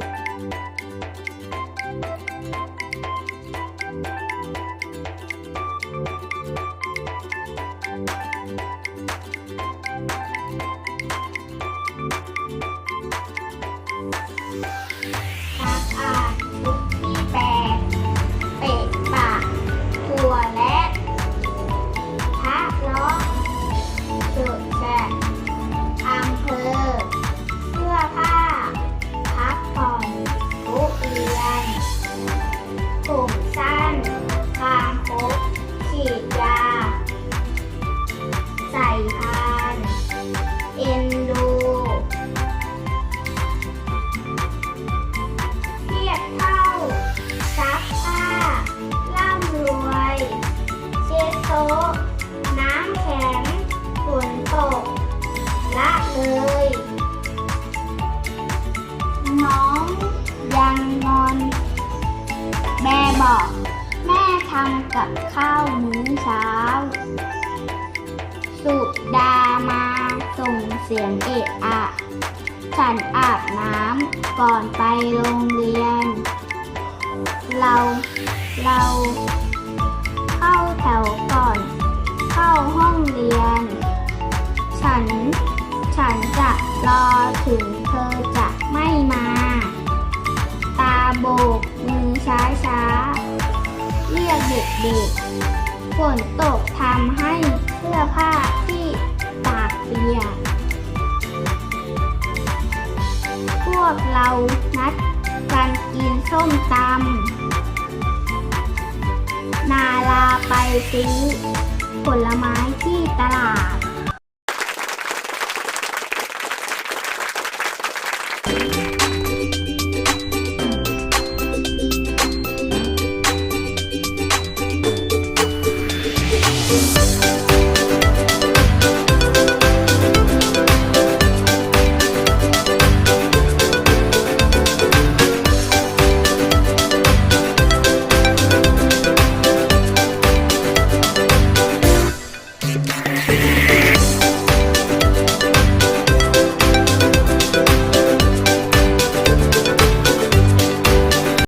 ผั ผมสั้นคางคกฉีดยา ใส่พาน เอ็นดูเทียบเท่าซักผ้าร่ำรวย เช็ดโต๊ แม่บอกแม่ทำกับข้าวมื้อเช้า สุดามาส่งเสียงเอะอะ ฉันอาบน้ำก่อนไปโรงเรียน เรา เรา เข้าแถวก่อน เข้าห้องเรียน ฉัน ฉันจะรอถึงเธอจะไม่มา เรียกด็กๆ ฝนตกทำให้เสื้อผ้าที่ตากเปียก พวกเรานัดกันกินส้มตำนาลาไปซื้อผลไม้ที่ตลาด